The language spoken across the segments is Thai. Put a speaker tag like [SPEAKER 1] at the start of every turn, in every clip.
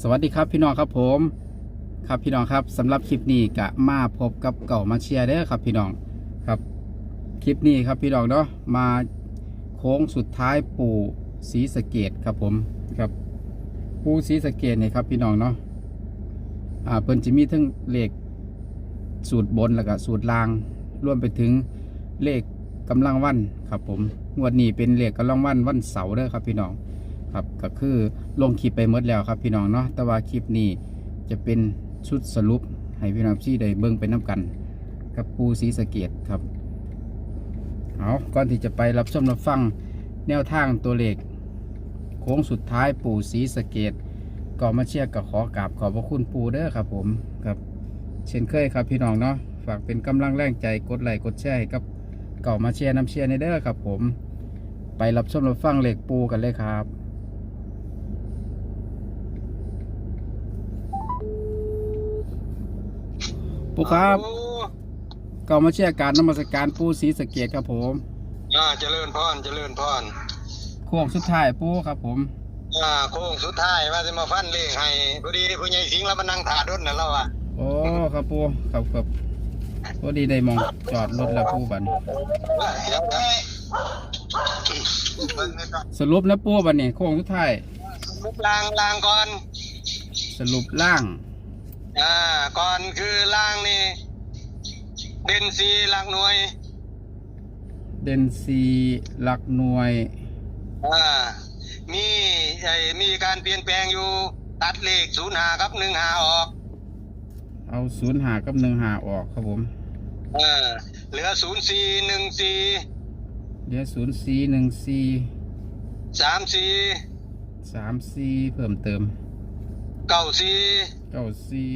[SPEAKER 1] สวัสดีครับพี่น้องครับผม ครับพี่น้องครับสำหรับคลิปนี้กะมาพบกับเก่ามาเชียร์เด้อครับพี่น้องครับ คลิปนี้ครับพี่น้องเนาะมาโค้งสุดท้ายปู่ศรีสะเกดครับผมครับ ปู่ศรีสะเกดเนี่ยครับพี่น้องเนาะอ่าเพิ่นจะมีทั้งเลขสูตรบนแล้วก็สูตรล่างรวมไปถึงเลขกำลังวันครับผมงวดนี้เป็นเลขกำลังวันวันเสาร์เด้อครับพี่น้องครับก็คือ ลงคลิปไปหมดแล้วครับพี่น้องเนาะแต่ว่าคลิปนี้จะเป็นชุดสรุปให้พี่น้องที่ได้เบิ่งไปน้กัน กับปูสีสะเกตครับเอาก่อนที่จะไปรับชมรับฟังแนวทางตัวเลขโค้งสุดท้ายปูสีสะเกตก็มาเชียร์กับขอกราบขอบพระคุณปูเด้อครับผมครับ เช่นเคยครับพี่น้องเนาะฝากเป็นกำลังแรงใจกดไลค์กดแชร์ให้กับเก่ามาเชียร์น้ำเชียร์ในเด้อครับผม ไปรับชมรับฟังเหลขปูกันเลยครับ ปูครับ
[SPEAKER 2] โอ้
[SPEAKER 1] ก็มาเชียร์การนมัสการปูศรีสะเกดครับผม
[SPEAKER 2] อ่าเจริญพรเจริญพร
[SPEAKER 1] โค้งสุดท้ายปูครับผม
[SPEAKER 2] อ่าโค้งสุดท้ายว่าจะมาฟันเลขให้พอดีผู้ใหญ่สิงห์แล้วมานั่งถาดรถน่ะเราอะ
[SPEAKER 1] โอ้ครับปูครับครับพอดีได้มองจอดรถแล้วปูบัน
[SPEAKER 2] เดี๋ยวนะเบิ่งนี่ก่อน
[SPEAKER 1] สรุปนะปูบันนี่โค้งสุดท้าย
[SPEAKER 2] ลุกลางลางก่อน
[SPEAKER 1] สรุปล่าง
[SPEAKER 2] อ่าก่อนคือลางนี่เด่นสีหลักหน่วย
[SPEAKER 1] เดนซีหลักหน่วย
[SPEAKER 2] อ่ามีไอ้มีการเปลี่ยนแปลงอยู่ตัดเลขศูนย์หาครับหนึ่งหาออก
[SPEAKER 1] เอาศูนย์หากับหนึ่งหาออกครับผม
[SPEAKER 2] อ่าเหลือศูนย์สี่หนึ่งสี่
[SPEAKER 1] เดี๋ยวศูนย์สี่หนึ่งสี่
[SPEAKER 2] สามสี่
[SPEAKER 1] สามสี่เพิ่มเติม
[SPEAKER 2] เก้าสี่
[SPEAKER 1] เก้าสี่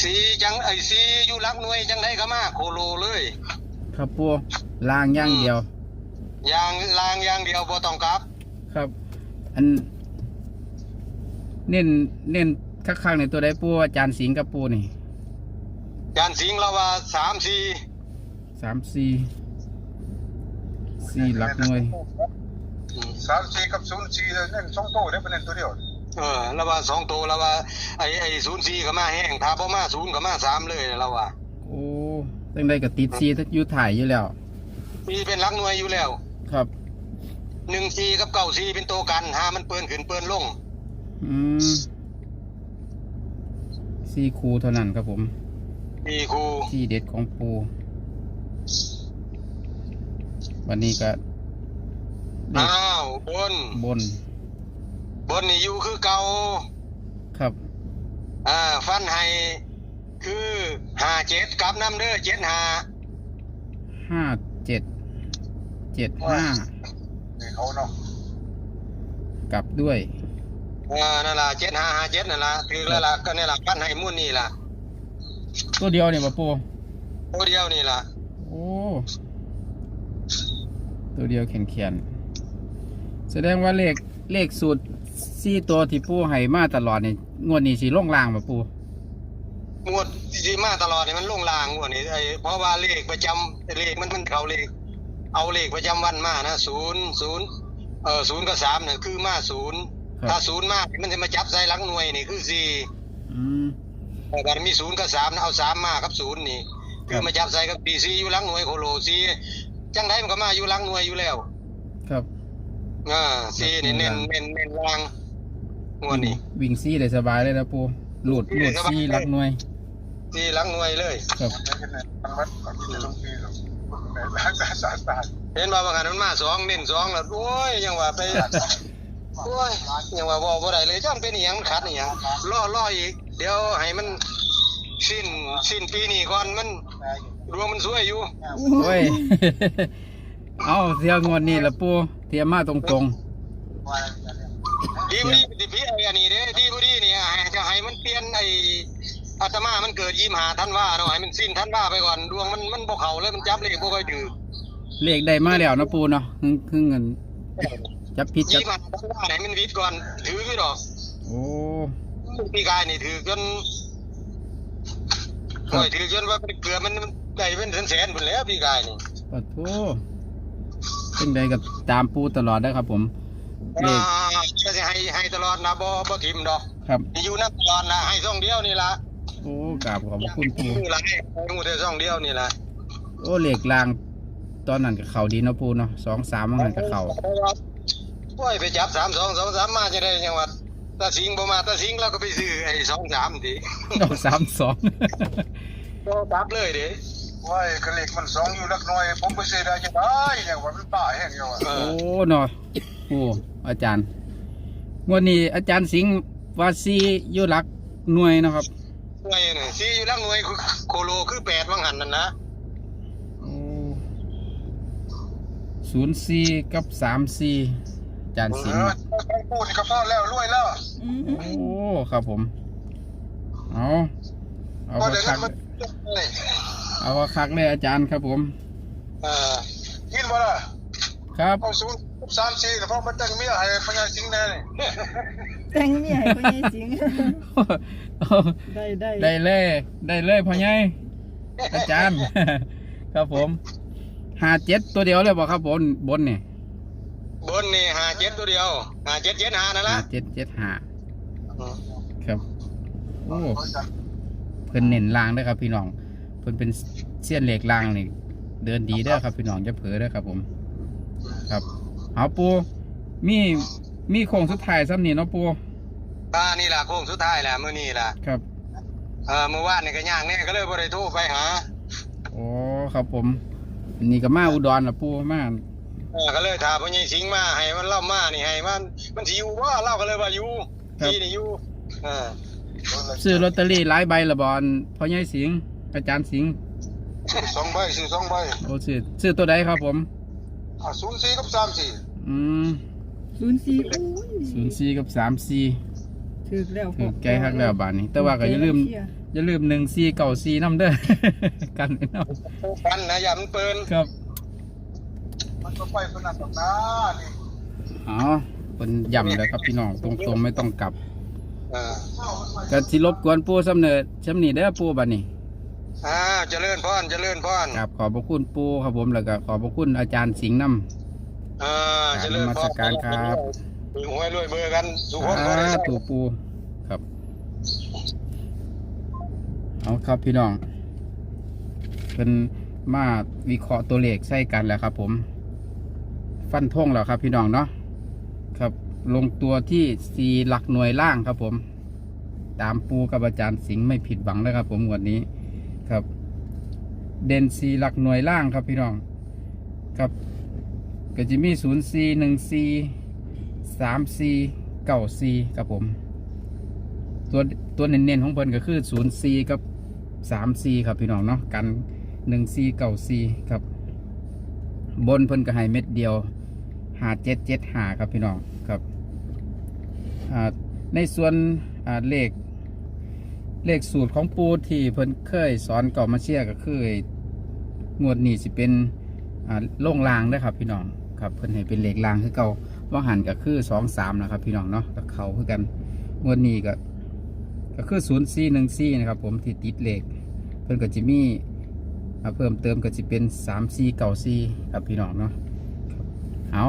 [SPEAKER 2] สีจังไอสีอยู่หลักหน่วยจังได้ก็มาโคโลเลย
[SPEAKER 1] ครับปูล่างอย่างเดียว
[SPEAKER 2] ยางลางอยางเดียวบ่ต้องกลับ
[SPEAKER 1] ครับ อัน เน้นเน้นข้างๆในตัวใดปูอาจารย์สิงห์กับปูนี่
[SPEAKER 2] จานสิงห์เราว่าสามสี่
[SPEAKER 1] สามสี่สี่หลักหน่วย
[SPEAKER 3] สามสี่กับศูนย์สี่เนั่นสองโต้ได้เป็นเน้นตัวเดียว
[SPEAKER 2] เออเราว่าสองตัวเราว่าไอไอศูนย์สี่ก็มาแห้งถ้าบ่มาศูนย์ก็มาสามเลยเราว่า
[SPEAKER 1] โอ้ตั้งได้กับติดซีทักอยูถ่ายอยู่แล้ว
[SPEAKER 2] มีเป็นหลักหน่วยอยู่แล้ว
[SPEAKER 1] ครับ
[SPEAKER 2] หนึ่งสี่กับเก้าสี่เป็นตัวกันหามันเปิ้นขึ้นเปิ้นลง
[SPEAKER 1] อืมสี่คูเท่านั้นครับผม
[SPEAKER 2] มีครู
[SPEAKER 1] ที่เด็ดของปู วันนี้ก็เด็
[SPEAKER 2] อ้าวบน
[SPEAKER 1] บน
[SPEAKER 2] บนนี่อยู่คือเก่า
[SPEAKER 1] ครับ
[SPEAKER 2] อ่าฟันให้คือหาเจ็ดกลับน้ำเด้อเจ็ดหา
[SPEAKER 1] ห้าเจ็ดเจ็ดห้า
[SPEAKER 3] นี่เขาเนาะ
[SPEAKER 1] กลับด้วย
[SPEAKER 2] อ่านั่นล่ะเจ็ดห้าห้าเจ็ดนั่นล่ะถือแล้วล่ะก็นี่ล่ะปั้นให้มุ่นนี่ล่ะ
[SPEAKER 1] ตัวเดียวเนี่ยป่ะปู
[SPEAKER 2] ตัวเดียวนี่ล่ะ
[SPEAKER 1] โอ้ตัวเดียวแข็งแขนๆแสดงว่าเลขเลขสูตร สี่ตัวที่ปูให้มาตลอดเนี่ยงวดนี้สีล่งลางป่ะปู
[SPEAKER 2] งวดที่มาตลอดนี่มันลงลางงวดนี้ไอ้เพราะว่าเลขประจำเลขมันมันเขาเลข เอาเลขประจำวันมานะศูนย์ศูนย์เออศูนย์กับสามเนี่ยคือมาศูนย์
[SPEAKER 1] ครับ
[SPEAKER 2] ถ้าศูนย์มากมันจะมาจับใส่หลังหน่วยนี่คือสี่
[SPEAKER 1] อืม
[SPEAKER 2] แต่การมีศูนย์กับสามนะเอาสามมากับศูนย์นี่
[SPEAKER 1] ค
[SPEAKER 2] คื
[SPEAKER 1] รั
[SPEAKER 2] อบมาจับใส่กับปีซีอยู่หลังหน่วยโคโลซีจังไดมันก็มาอยู่หลังหน่วยอยู่แล้ว
[SPEAKER 1] ครับ
[SPEAKER 2] อ่าซีนี่เน้นเน้นเน้นวางงวดนี้
[SPEAKER 1] วิ่งซี่ได้สบายเลยนะปูหลุดหลุดซี่รักหน่วย
[SPEAKER 2] ซีหลังหน่วยเลย
[SPEAKER 1] ครับ
[SPEAKER 3] ได้กันเนี่ยทางวัดก็มีแต่สองปีหรอกแม่ล้างสาสาสา
[SPEAKER 2] เห็นว่าบางอันมันมาสองเน้นสองแล้วโอ้ยยังว่าไปโอ้ยยังว่าบ่บ่ได้เลยจังเป็นอีหยังมันขัดอีหยังรอรออีก เดี๋ยวให้มันสิ้นสิ้นปีนี้ก่อนมันดวงมันสวยอยู่
[SPEAKER 1] โอ้ย เอาเที่ยวงวดนี้ละปู เตรียมมาตรง
[SPEAKER 2] ดีบุรีสิพี่ไอ้อันนี้เด้ดีบุรีนี่ให้จะให้มันเปลี่ยนไอ้อาตมามันเกิดยี่หาท่านว่าเนาะให้มันสิ้นท่านว่าไปก่อนดวงมันมันบ่เข้าเลยมันจับเลขบ่ค่อยถือ
[SPEAKER 1] ๆ เลขได้มาแล้วนะปูเนาะครึ่งครึ่งเงินจับพิษจับ
[SPEAKER 2] ยี่หาท่านว่าให้มันวิทย์ก่อนถืออยู่ดอก
[SPEAKER 1] โอ้
[SPEAKER 2] พี่กายนี่ถือจนโอ้ยถือจนว่าเกือบมันได้เป็นแสนๆพุ่นแล้วพี่กายนี่
[SPEAKER 1] ปะโทเป็นใดกับตามปูตลอดได้อครับผมเล
[SPEAKER 2] อ่า
[SPEAKER 1] ข
[SPEAKER 2] ก็จะให้ให้ตลอดนะบ่บ่ทิมดอก
[SPEAKER 1] ครับ
[SPEAKER 2] อยู่นับตลอดนะให้ซ่องเดียวนี่ล่ะ
[SPEAKER 1] โอ้กราบขอบพระคุณปู
[SPEAKER 2] นี่ล่ะให้งูแต่ซ่องเดียวนี่ล่ะ
[SPEAKER 1] โอ้เหล็กลาง ตอนนั้นกับเขาดีเนาะปูเนาะสองสามมันกับเขา
[SPEAKER 2] โอ้ยไปจับ3 2 2 3มาจะได้จังหวัดตาสิงบ่มาตาสิงเราก็ไปซื้อไอ้2 3ติ
[SPEAKER 1] ดอกสามสอง
[SPEAKER 2] ก็ตับเลยเด้
[SPEAKER 3] ว้ายกระเหล็กมันสองอยู่ลักน้อย ผมไปเสียได้จะได้เนี่ยว่ามันป่าแห้งอยู่
[SPEAKER 2] เอ
[SPEAKER 1] โอ้
[SPEAKER 2] อ
[SPEAKER 1] เนาะโอ้อาจารย์งวันนี้อาจารย์สิงห์วาซีอยู่หลักหน่วยเนาะครับ
[SPEAKER 2] หน่วยนี่สิอยู่ลังหน่วยคือโคโลคือ8ว่างหันนั่นนะ
[SPEAKER 1] ศูนย์สี่กับสามสี่อาจารย์
[SPEAKER 3] เอ
[SPEAKER 1] สิงห์
[SPEAKER 3] อ
[SPEAKER 1] เนาะ
[SPEAKER 3] ต้องพูดนี่ก็พอแล้วรวยแล้ว
[SPEAKER 4] อืม
[SPEAKER 1] โอ้ครับผมเอาเอา
[SPEAKER 3] ก็
[SPEAKER 1] คั
[SPEAKER 3] เดี๋ยว
[SPEAKER 1] ก
[SPEAKER 3] นั้นมันเลย
[SPEAKER 1] ๆ เอาคักๆเลยอาจารย์ครับผม
[SPEAKER 2] เออ
[SPEAKER 3] กินบ่ล่ะ
[SPEAKER 1] ครับ
[SPEAKER 3] เอาศูนย์สามสี่แล้วพอมาแต่งเมียให้พญาสิงห์แน่นี่
[SPEAKER 4] แต่งเมียให้พ่อใหญ่สิงห์ได้ได้
[SPEAKER 1] ได้เลยได้เลยพ่อใหญ่อาจารย์ ครับผมหาเจ็ดตัวเดียวเลยบอกครับบนบนเนี่ย
[SPEAKER 2] บนนี่หาเจ็ดตัวเดียวหาเจ็ดเจ็ดหานั่น
[SPEAKER 1] หา
[SPEAKER 2] ละ
[SPEAKER 1] เจ็ดเจ็ดหา
[SPEAKER 2] อืม
[SPEAKER 1] ครับโอ้เพิ่นเน้นลางเด้อครับพี่น้อง เพิ่นเป็นเสี้ยนเหล็กลางนี่เดินดีเด้อครับพี่น้องจะเผลอเด้อครับผม ครับเอาปูมีมีโค้งสุดท้ายซ้ำนี่เนาะปู
[SPEAKER 2] บ้านี่ล่ะโค้งสุดท้ายแหละมื้อนี้ล่ะ
[SPEAKER 1] ครับ
[SPEAKER 2] เออเมื่อวานนี่ก็ย่างแน่ก็เลยบ่ได้โทรไปหา
[SPEAKER 1] โอ้ครับผมอันนี่ก็มาอุดรละปูมา
[SPEAKER 2] เออก็เลยถามพ่อใหญ่สิงห์มาให้มันเล่ามานี่ให้มันมันสิอยู่บ่เล่าก็เลยว่าอยู่ที่นี่อยู่เออ
[SPEAKER 1] ซื้อลอตเตอรี่หลายใบละบอลพ่อใหญ่สิงห์ อาจารย์สิงห์
[SPEAKER 3] สองใบสี่สองใบ
[SPEAKER 1] โอ้ซื้อซื้อตัวใดครับผม
[SPEAKER 3] อะศูนย์สี่กับสามสี่
[SPEAKER 1] อืม
[SPEAKER 4] ศูนย์สี่โอ้ย
[SPEAKER 1] ศูนย์สี่กับสามสี่
[SPEAKER 4] ถึกแล้ว
[SPEAKER 1] ถือแก้ฮักแล้วบาทนี้ แต่ว่าก็อย่าลืมอย่าลืมหนึ่งสี่เก่าสี่น้ำเด้อ กันไว้เนาะ
[SPEAKER 2] กันนะอย่ามันเปิ้น
[SPEAKER 1] ครับ
[SPEAKER 3] มันก็ไปขนาดนั้นนะนี่
[SPEAKER 1] อ๋อเป็นย่ำเลยครับพี่น้องตรงๆไม่ต้องกลับ
[SPEAKER 2] เออ
[SPEAKER 1] ก็สิรบกวนปูสำเนิดสำนีเด้อปูบัดนี้
[SPEAKER 2] อ่าเจริญพรเจริญพร
[SPEAKER 1] ครับขอบพระคุณปูครับผมแล้วก็ขอบพระคุณอาจารย์สิงห์นำ
[SPEAKER 2] อ่าเจริญพร
[SPEAKER 1] นมัสการครับ
[SPEAKER 2] มีหวยรวยเบอร์กันทุกคนบ่ได้
[SPEAKER 1] อ่า
[SPEAKER 2] ใช้
[SPEAKER 1] ถูกปูครับเอาครับพี่น้องเป็นมาวิเคราะห์ตัวเลขใส่กันแล้วครับ ผม ฟันธงแล้วครับ พี่น้องเนาะครับ ลงตัวที่สี่หลักหน่วยล่างครับผม ตามปูกับอาจารย์สิงห์ไม่ผิดหวังเลยครับ ผมงวันนี้ ครับ เด่นสี่หลักหน่วยล่างครับพี่น้อง ครับก็จะมีศูนย์สี่หนึ่งสี่สามสี่เก้าสี่ครับผม ตัวตัวเน้นๆของเพิ่นก็คือศูนย์สี่กับสามสี่ครับพี่น้องเนาะกันหนึ่งสี่เก้าสี่ครับ บนเพิ่นก็ให้เม็ดเดียวหาเจ็ดเจ็ดหาครับพี่น้องครับอ่าในส่วนเลข เลขสูตรของปูที่เพิ่นเคยสอนเก่ามาเชียก็คืองวดนี้สิเป็นอ่าโล่งลางเด้อครับพี่น้องครับเพิ่นให้เป็นเลขลางคือเก่าว่าหันก็คือสองสามนะครับ พี่น้องเนาะกับเขาคือกันงวดนี้ก็ก็คือศูนย์สี่หนึ่งสี่นะครับ ผมที่ติดเลขเพิ่นก็จะมีอ่เพิ่มเติมก็จะเป็นสามสี่เก่าสี่ครับพี่น้องเนาะเอา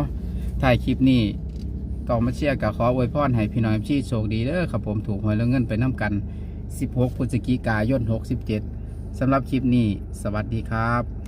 [SPEAKER 1] ถ่ายคลิปนี้เก่ามาเชียร์กับขออวยพรให้พี่น้องที่โชคดีเด้อครับผมถูกหวยแล้วเงินไปน้ำกัน 16พฤศจิกายน67สำหรับคลิปนี้ สวัสดีครับ